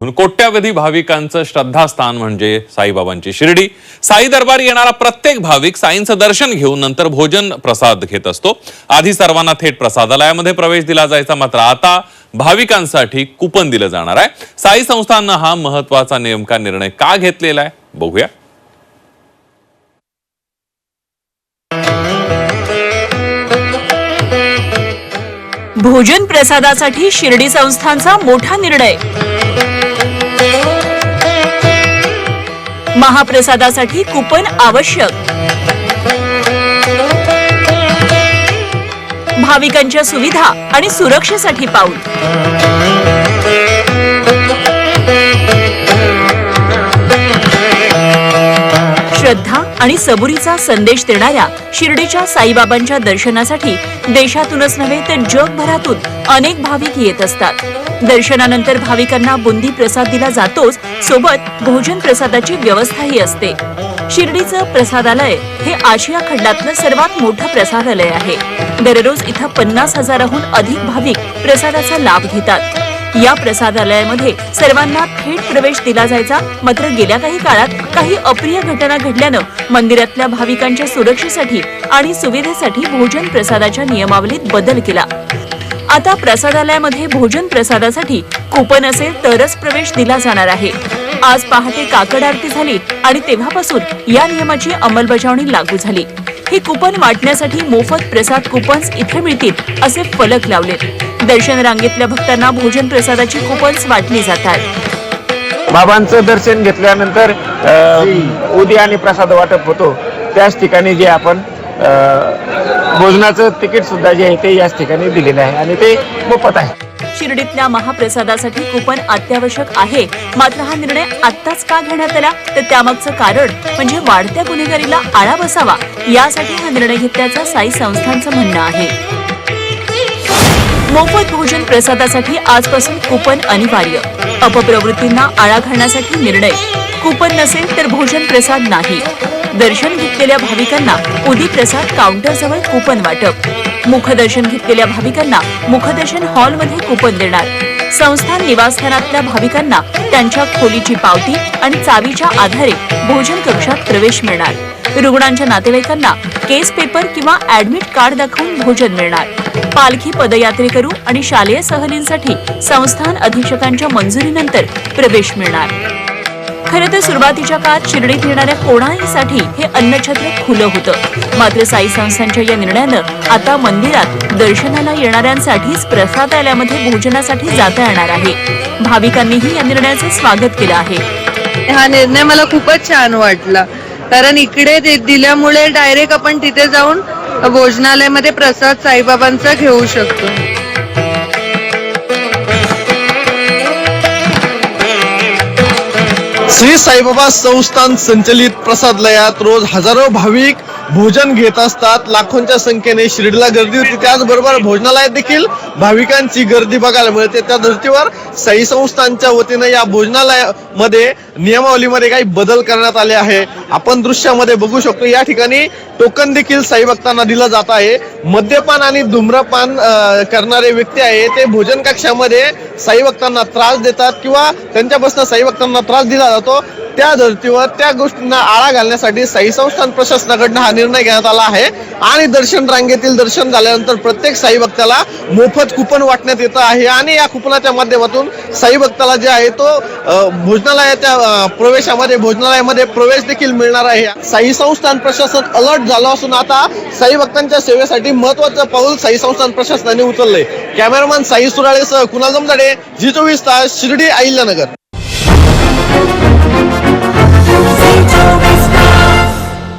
म्हणून कोट्यावधी भाविकांचं श्रद्धास्थान म्हणजे साईबाबांची शिर्डी. साई दरबार येणारा प्रत्येक भाविक साईंचं दर्शन घेऊन नंतर भोजन प्रसाद घेत असतो. आधी सर्वांना थेट प्रसादालयामध्ये प्रवेश दिला जायचा मात्र आता भाविकांसाठी कुपन दिलं जाणार आहे. साई संस्थांनं हा महत्त्वाचा नेमका निर्णय का घेतलेला आहे? बघूया. भोजन प्रसादासाठी शिर्डी संस्थांचा मोठा निर्णय. महाप्रसादासाठी कुपन आवश्यक. भाविकांच्या सुविधा आणि सुरक्षेसाठी पाऊल. श्रद्धा आणि सबुरीचा संदेश देणाऱ्या शिर्डीच्या साईबाबांच्या दर्शनासाठी देशातूनच नव्हे तर जगभरातून अनेक भाविक येत असतात. दर्शनानंतर भाविकांना बुंदी प्रसाद दिला जातोच. सोबत भोजन प्रसादाची व्यवस्थाही असते. शिर्डीचं प्रसादालय हे आशिया खंडातलं सर्वात मोठं प्रसादालय आहे. दररोज इथं पन्नास हजाराहून अधिक भाविक प्रसादाचा लाभ घेतात. या प्रसादालयामध्ये सर्वांना थेट प्रवेश दिला जायचा. मात्र गेल्या काही काळात काही अप्रिय घटना घडल्यानं मंदिरातल्या भाविकांच्या सुरक्षेसाठी आणि सुविधेसाठी भोजन प्रसादाच्या नियमावलीत बदल केला. आता प्रसादालयामध्ये भोजन प्रसादासाठी कुपन असेल तरच प्रवेश दिला जाणार आहे. आज पहाटे काकड आरती झाली आणि तेव्हापासून या नियमाची अंमलबजावणी लागू झाली. ही कुपन वाटण्यासाठी मोफत प्रसाद कुपन्स इथे मिळतील असे फलक लावलेत दर्शन रांगेतल्या भक्तांना भोजन प्रसादाची कुपन्स वाटली जातात. बाबांचं दर्शन घेतल्यानंतर अ, उद्या आणि प्रसाद वाटप होतो. त्याच ठिकाणी जे आपण भोजनाचं तिकीट सुद्धा जे आहे ते याच ठिकाणी दिलेलं आहे आणि ते मोफत आहे. शिर्डीतल्या महाप्रसादासाठी कुपन अत्यावश्यक आहे. मात्र हा निर्णय आत्ताच का घेण्यात आला? तर त्यामागचं कारण म्हणजे वाढत्या गुन्हेगारीला आळा बसावा. यासाठी हा निर्णय घेतल्याचं साई संस्थांचं म्हणणं आहे. मोफत भोजन प्रसादासाठी आजपासून कुपन अनिवार्य. अपप्रवृत्तींना आळा घालण्यासाठी निर्णय. कुपन नसेल तर भोजन प्रसाद नाही. दर्शन घेतलेल्या भाविकांना उदी प्रसाद काउंटरजवळ कुपन वाटप. मुखदर्शन घेतलेल्या भाविकांना मुखदर्शन हॉलमध्ये कुपन देणार. संस्थान निवासस्थानातल्या भाविकांना त्यांच्या खोलीची पावती आणि चावीच्या आधारे भोजन कक्षात प्रवेश मिळणार. रुग्णांच्या नातेवाईकांना केस पेपर किंवा ऍडमिट कार्ड दाखवून भोजन मिळणार. पालखी पदयात्रेकरू आणि शालेय सहलींसाठी संस्थान अधीक्षकांच्या मंजुरीनंतर प्रवेश मिळणार. खरं तर सुरुवातीच्या काळात शिर्डीत येणाऱ्या कोणाहीसाठी हे अन्नछत्र खुलं होतं? मात्र साई संस्थांच्या या निर्णयानं आता मंदिरात दर्शनाला येणाऱ्यांसाठीच प्रसादालयामध्ये भोजनासाठी जाता येणार आहे. भाविकांनीही या निर्णयाचे स्वागत केलं आहे. हा निर्णय मला खूपच छान वाटला. कारण इकडे दिल्यामुळे डायरेक्ट आपण तिथे जाऊन भोजनालयामध्ये प्रसाद साईबाबांचा घेऊ शकतो. श्री साईबाबा संस्थान संचलित प्रसादलयात रोज हजारो भाविक भोजन घेत असतात. लाखोंच्या संख्येने शिर्डीला गर्दी होती. त्याचबरोबर भोजनालयात देखील भाविकांची गर्दी बघायला मिळते. त्या धर्तीवर साई संस्थांच्या वतीनं या भोजनालयामध्ये नियमावलीमध्ये काही बदल करण्यात आले आहे. आपण दृश्यामध्ये बघू शकतो या ठिकाणी टोकन देखील साई भक्तांना दिलं जात आहे. मद्यपान आणि धूम्रपान करणारे व्यक्ती आहे. ते भोजन कक्षामध्ये साई भक्तांना त्रास देतात किंवा त्यांच्यापासून साई भक्तांना त्रास दिला जातो. त्या धर्तीवर त्या गोष्टींना आळा घालण्यासाठी साई संस्थान प्रशासनाकडनं हा निर्णय घेण्यात आला आहे. आणि दर्शन रांगेतील दर्शन झाल्यानंतर प्रत्येक साई भक्ताला मोफत कुपन वाटण्यात येत आहे. आणि या कुपनाच्या माध्यमातून साई भक्ताला जे आहे तो भोजनालयाच्या प्रवेशामध्ये भोजनालयामध्ये प्रवेश देखील मिळणार आहे. साई संस्थान प्रशासन अलर्ट झालं असून आता साई भक्तांच्या सेवेसाठी महत्वाचं पाऊल साई संस्थान प्रशासनाने उचललंय. कॅमेरामॅन साई सुराळेसह कुणाल जमदाडे जी चोवीस तास शिर्डी अहिल्यानगर.